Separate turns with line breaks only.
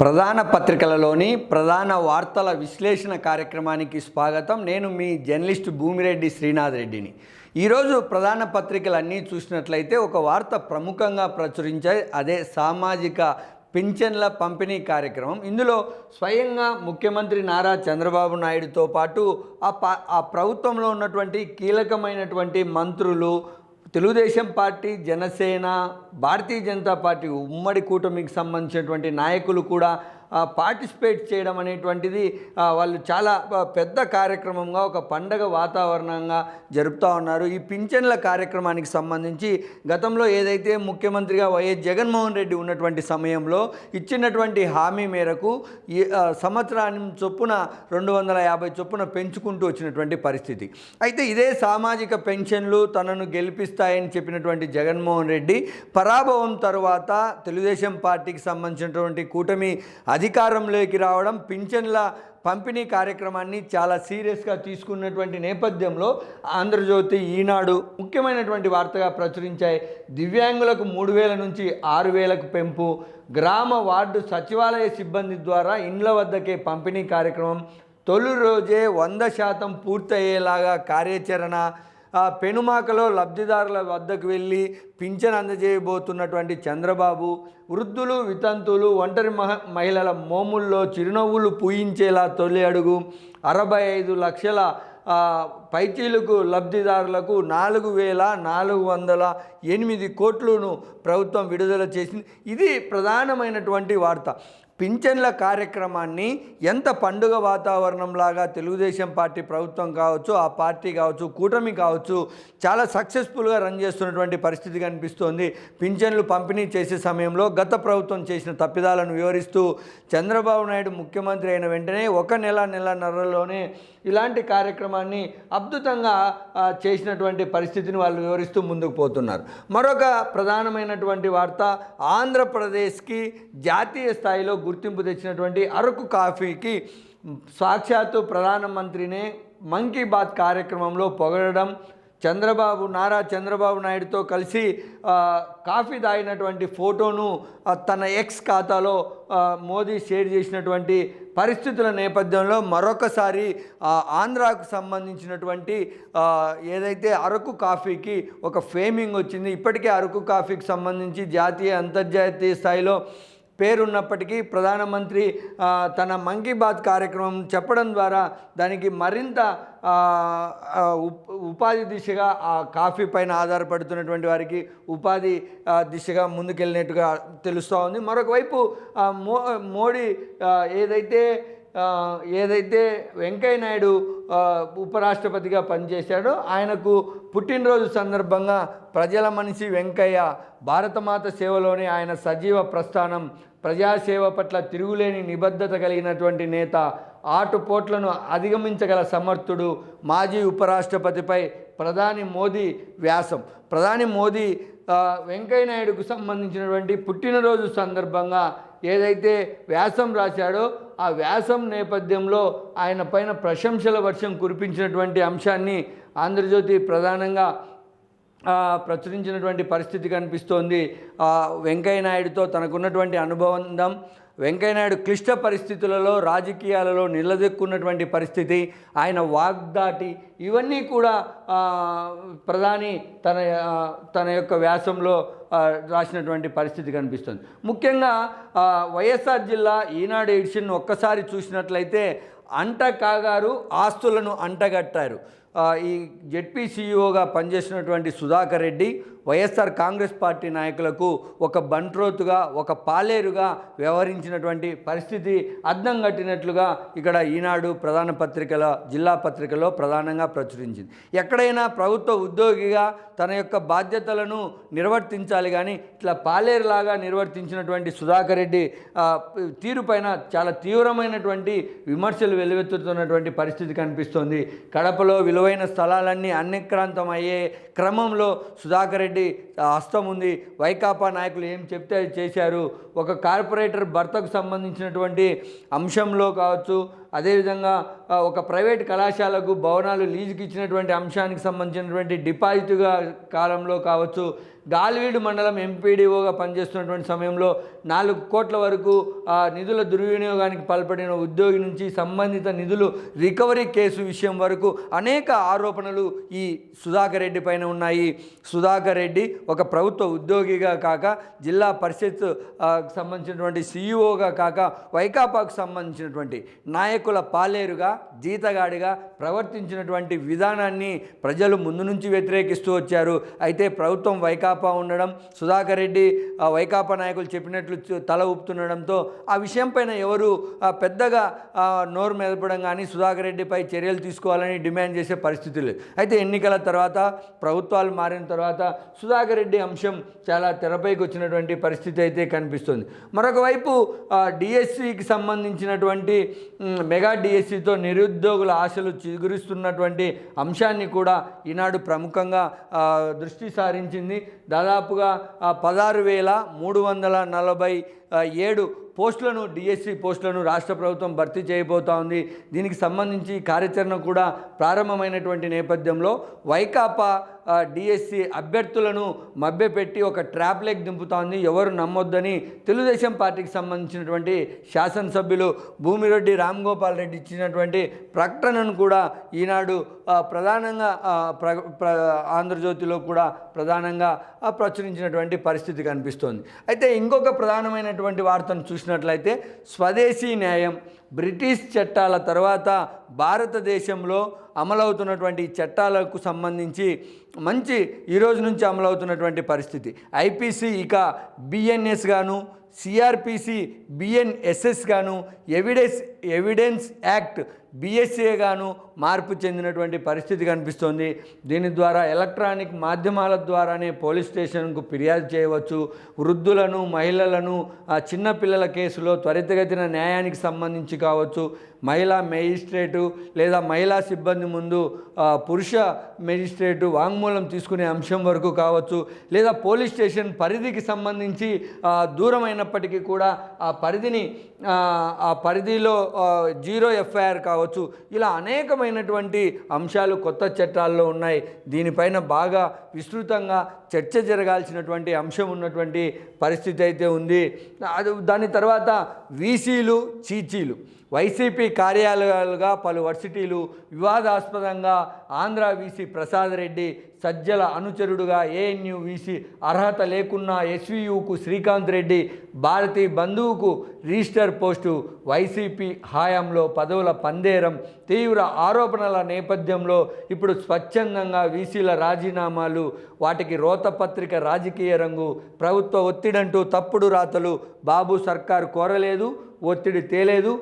ప్రధాన పత్రికలలోని ప్రధాన వార్తల విశ్లేషణ కార్యక్రమానికి స్వాగతం. నేను మీ జర్నలిస్ట్ భూమిరెడ్డి శ్రీనాథ్ రెడ్డిని. ఈరోజు ప్రధాన పత్రికలన్నీ చూసినట్లయితే ఒక వార్త ప్రముఖంగా ప్రచురించాయి. అదే సామాజిక పింఛన్ల పంపిణీ కార్యక్రమం. ఇందులో స్వయంగా ముఖ్యమంత్రి నారా చంద్రబాబు నాయుడుతో పాటు ఆ ప ఆ ప్రభుత్వంలో ఉన్నటువంటి కీలకమైనటువంటి మంత్రులు తెలుగుదేశం పార్టీ జనసేన భారతీయ జనతా పార్టీ ఉమ్మడి కూటమికి సంబంధించినటువంటి నాయకులు కూడా పార్టిసిపేట్ చేయడం అనేటువంటిది వాళ్ళు చాలా పెద్ద కార్యక్రమంగా ఒక పండగ వాతావరణంగా జరుపుతూ ఉన్నారు. ఈ పింఛన్ల కార్యక్రమానికి సంబంధించి గతంలో ఏదైతే ముఖ్యమంత్రిగా వైఎస్ జగన్మోహన్ రెడ్డి ఉన్నటువంటి సమయంలో ఇచ్చినటువంటి హామీ మేరకు సంవత్సరాన్ని చొప్పున రెండు వందల యాభై చొప్పున పెంచుకుంటూ వచ్చినటువంటి పరిస్థితి. అయితే ఇదే సామాజిక పెన్షన్లు తనను గెలిపిస్తాయని చెప్పినటువంటి జగన్మోహన్ రెడ్డి పరాభవం తరువాత తెలుగుదేశం పార్టీకి సంబంధించినటువంటి కూటమి అధికారంలోకి రావడం పింఛన్ల పంపిణీ కార్యక్రమాన్ని చాలా సీరియస్గా తీసుకున్నటువంటి నేపథ్యంలో ఆంధ్రజ్యోతి ఈనాడు ముఖ్యమైనటువంటి వార్తగా ప్రచురించాయి. దివ్యాంగులకు మూడు వేల నుంచి ఆరు వేలకు పెంపు గ్రామ వార్డు సచివాలయ సిబ్బంది ద్వారా ఇండ్ల వద్దకే పంపిణీ కార్యక్రమం తొలి రోజే వంద శాతం పూర్తయ్యేలాగా కార్యాచరణ ఆ పెనుమాకలో లబ్ధిదారుల వద్దకు వెళ్ళి పింఛన్ అందజేయబోతున్నటువంటి చంద్రబాబు వృద్ధులు వితంతులు ఒంటరి మహ మహిళల మోముల్లో చిరునవ్వులు పూయించేలా తొలి అడుగు. అరవై ఐదు లక్షల పైచీలకు లబ్ధిదారులకు నాలుగు వేల నాలుగు వందల ఎనిమిది కోట్లను ప్రభుత్వం విడుదల చేసింది. ఇది ప్రధానమైనటువంటి వార్త. పింఛన్ల కార్యక్రమాన్ని ఎంత పండుగ వాతావరణంలాగా తెలుగుదేశం పార్టీ ప్రభుత్వం కావచ్చు ఆ పార్టీ కావచ్చు కూటమి కావచ్చు చాలా సక్సెస్ఫుల్గా రన్ చేస్తున్నటువంటి పరిస్థితి కనిపిస్తోంది. పింఛన్లు పంపిణీ చేసే సమయంలో గత ప్రభుత్వం చేసిన తప్పిదాలను వివరిస్తూ చంద్రబాబు నాయుడు ముఖ్యమంత్రి అయిన వెంటనే ఒక నెల నెలన్నరలోనే ఇలాంటి కార్యక్రమాన్ని అద్భుతంగా చేసినటువంటి పరిస్థితిని వాళ్ళు వివరిస్తూ ముందుకు పోతున్నారు. మరొక ప్రధానమైనటువంటి వార్త ఆంధ్రప్రదేశ్కి జాతీయ స్థాయిలో గుర్తింపు తెచ్చినటువంటి అరకు కాఫీకి సాక్షాత్తు ప్రధానమంత్రినే మన్ కీ బాత్ కార్యక్రమంలో పొగడడం చంద్రబాబు నారా చంద్రబాబు నాయుడుతో కలిసి కాఫీ తాగినటువంటి ఫోటోను తన ఎక్స్ ఖాతాలో మోదీ షేర్ చేసినటువంటి పరిస్థితుల నేపథ్యంలో మరొకసారి ఆంధ్రాకు సంబంధించినటువంటి ఏదైతే అరకు కాఫీకి ఒక ఫేమింగ్ వచ్చింది ఇప్పటికే అరకు కాఫీకి సంబంధించి జాతీయ అంతర్జాతీయ స్థాయిలో పేరున్నప్పటికీ ప్రధానమంత్రి తన మన్ కీ బాత్ కార్యక్రమం చెప్పడం ద్వారా దానికి మరింత ఉపాధి దిశగా ఆ కాఫీ పైన ఆధారపడుతున్నటువంటి వారికి ఉపాధి దిశగా ముందుకెళ్ళినట్టుగా తెలుస్తూ ఉంది. మరొకవైపు మో మోడీ ఏదైతే ఏదైతే వెంకయ్య నాయుడు ఉపరాష్ట్రపతిగా పనిచేశాడో ఆయనకు పుట్టినరోజు సందర్భంగా ప్రజల మనిషి వెంకయ్య భారతమాత సేవలోని ఆయన సజీవ ప్రస్థానం ప్రజాసేవ పట్ల తిరుగులేని నిబద్ధత కలిగినటువంటి నేత ఆటుపోట్లను అధిగమించగల సమర్థుడు మాజీ ఉపరాష్ట్రపతిపై ప్రధాని మోదీ వ్యాసం. ప్రధాని మోదీ వెంకయ్య నాయుడుకు సంబంధించినటువంటి పుట్టినరోజు సందర్భంగా ఏదైతే వ్యాసం రాశాడో ఆ వ్యాసం నేపథ్యంలో ఆయన పైన ప్రశంసల వర్షం కురిపించినటువంటి అంశాన్ని ఆంధ్రజ్యోతి ప్రధానంగా ప్రచురించినటువంటి పరిస్థితి కనిపిస్తోంది. వెంకయ్య నాయుడుతో తనకున్నటువంటి అనుబంధం వెంకయ్యనాయుడు క్లిష్ట పరిస్థితులలో రాజకీయాలలో నిలదొక్కున్నటువంటి పరిస్థితి ఆయన వాగ్దాటి ఇవన్నీ కూడా ప్రధాని తన తన యొక్క వ్యాసంలో రాసినటువంటి పరిస్థితి కనిపిస్తుంది. ముఖ్యంగా వైఎస్ఆర్ జిల్లా ఈనాడు ఎడిషన్ ఒక్కసారి చూసినట్లయితే అంట కాగారు ఆస్తులను అంటగట్టారు. ఈ జెడ్పీసీఈఓగా పనిచేసినటువంటి Sudhakar Reddy YSR Congress party నాయకులకు ఒక బంట్రోతుగా ఒక పాలేరుగా వ్యవహరించినటువంటి పరిస్థితి అద్దం కట్టినట్లుగా ఇక్కడ ఈనాడు ప్రధాన పత్రికల జిల్లా పత్రికలో ప్రధానంగా ప్రచురించింది. ఎక్కడైనా ప్రభుత్వ ఉద్యోగిగా తన యొక్క బాధ్యతలను నిర్వర్తించాలి కానీ ఇట్లా పాలేరులాగా నిర్వర్తించినటువంటి సుధాకర్ రెడ్డి తీరుపైన చాలా తీవ్రమైనటువంటి విమర్శలు వెలువెత్తుతున్నటువంటి పరిస్థితి కనిపిస్తోంది. కడపలో విలువైన స్థలాలన్నీ అన్యక్రాంతం అయ్యే క్రమంలో సుధాకర్ రెడ్డి రెడ్డి హస్తం ఉంది. వైకాపా నాయకులు ఏం చెప్తే అది చేశారు. ఒక కార్పొరేటర్ భర్తకు సంబంధించినటువంటి అంశంలో కావచ్చు అదేవిధంగా ఒక ప్రైవేట్ కళాశాలకు భవనాలు లీజుకి ఇచ్చినటువంటి అంశానికి సంబంధించినటువంటి డిపాజిట్గా కాలంలో కావచ్చు గాలివీడు మండలం ఎంపీడీఓగా పనిచేస్తున్నటువంటి సమయంలో నాలుగు కోట్ల వరకు నిధుల దుర్వినియోగానికి పాల్పడిన ఉద్యోగి నుంచి సంబంధిత నిధులు రికవరీ కేసు విషయం వరకు అనేక ఆరోపణలు ఈ సుధాకర్ రెడ్డి పైన ఉన్నాయి. సుధాకర్ రెడ్డి ఒక ప్రభుత్వ ఉద్యోగిగా కాక జిల్లా పరిషత్ సంబంధించినటువంటి సీఈఓగా కాక వైకాపాకు సంబంధించినటువంటి నాయకుల పాలేరుగా జీతగాడిగా ప్రవర్తించినటువంటి విధానాన్ని ప్రజలు ముందు నుంచి వ్యతిరేకిస్తూ వచ్చారు. అయితే ప్రభుత్వం వైకాపా ఉండడం సుధాకర్ రెడ్డి వైకాపా నాయకులు చెప్పినట్లు తల ఊపుతుండడంతో ఆ విషయం పైన ఎవరు పెద్దగా నోరు మెదపడం కానీ సుధాకర్ రెడ్డిపై చర్యలు తీసుకోవాలని డిమాండ్ చేసే పరిస్థితి లేదు. అయితే ఎన్నికల తర్వాత ప్రభుత్వాలు మారిన తర్వాత సుధాకర్ రెడ్డి అంశం చాలా తెరపైకి వచ్చినటువంటి పరిస్థితి అయితే కనిపిస్తుంది. మరొక వైపు డిఎస్సికి సంబంధించినటువంటి మెగా డిఎస్సితో నిరుద్యోగుల ఆశలు చిగురిస్తున్నటువంటి అంశాన్ని కూడా ఈనాడు ప్రముఖంగా దృష్టి సారించింది. దాదాపుగా పదహారు వేల మూడు వందల నలభై ఏడు పోస్టులను డిఎస్సి పోస్టులను రాష్ట్ర ప్రభుత్వం భర్తీ చేయబోతా ఉంది. దీనికి సంబంధించి కార్యాచరణ కూడా ప్రారంభమైనటువంటి నేపథ్యంలో వైకాపా డిఎస్సి అభ్యర్థులను మభ్యపెట్టి ఒక ట్రాప్ లెగ్ దింపుతోంది ఎవరు నమ్మొద్దని తెలుగుదేశం పార్టీకి సంబంధించినటువంటి శాసనసభ్యులు భూమిరెడ్డి రామ్ గోపాల్ రెడ్డి ఇచ్చినటువంటి ప్రకటనను కూడా ఈనాడు ప్రధానంగా ప్ర ఆంధ్రజ్యోతిలో కూడా ప్రధానంగా ప్రచురించినటువంటి పరిస్థితి కనిపిస్తోంది. అయితే ఇంకొక ప్రధానమైనటువంటి వార్తను చూసినట్లయితే స్వదేశీ న్యాయం బ్రిటిష్ చట్టాల తర్వాత భారతదేశంలో అమలవుతున్నటువంటి చట్టాలకు సంబంధించి మంచి ఈ రోజు నుంచి అమలవుతున్నటువంటి పరిస్థితి. ఐపీసీ ఇక బిఎన్ఎస్ గాను సిఆర్పిసి బిఎన్ఎస్ఎస్ గాను ఎవిడెన్స్ ఎవిడెన్స్ యాక్ట్ బిఎస్ఏ గాను మార్పు చెందినటువంటి పరిస్థితి కనిపిస్తోంది. దీని ద్వారా ఎలక్ట్రానిక్ మాధ్యమాల ద్వారానే పోలీస్ స్టేషన్కు ఫిర్యాదు చేయవచ్చు. వృద్ధులను మహిళలను ఆ చిన్నపిల్లల కేసులో త్వరితగతిన న్యాయానికి సంబంధించి కావచ్చు. మహిళా మేజిస్ట్రేటు లేదా మహిళా సిబ్బంది ముందు పురుష మేజిస్ట్రేటు వాంగ్మూలం తీసుకునే అంశం వరకు కావచ్చు. లేదా పోలీస్ స్టేషన్ పరిధికి సంబంధించి దూరమైనప్పటికీ కూడా ఆ పరిధిని ఆ, పరిధిలో జీరో ఎఫ్ఐఆర్ కావచ్చు. కావచ్చు. ఇలా అనేకమైనటువంటి అంశాలు కొత్త చట్టాల్లో ఉన్నాయి. దీనిపైన బాగా విస్తృతంగా చర్చ జరగాల్సినటువంటి అంశం ఉన్నటువంటి పరిస్థితి అయితే ఉంది. అది దాని తర్వాత వీసీలు చీచీలు. వైసీపీ కార్యాలయాలుగా పలు వర్సిటీలు వివాదాస్పదంగా ఆంధ్ర వీసీ ప్రసాద్ రెడ్డి సజ్జల అనుచరుడుగా ఏఎన్యు వీసీ అర్హత లేకున్నా ఎస్వియుకు శ్రీకాంత్ రెడ్డి భారతి బంధువుకు రిజిస్టర్ పోస్టు. వైసీపీ హయాంలో పదవుల పందేరం. తీవ్ర ఆరోపణల నేపథ్యంలో ఇప్పుడు స్వచ్ఛందంగా వీసీల రాజీనామాలు. వాటికి రోతపత్రిక రాజకీయ రంగు. ప్రభుత్వ ఒత్తిడంటూ తప్పుడు రాతలు. బాబు సర్కారు కోరలేదు ఒత్తిడి తేలేదు.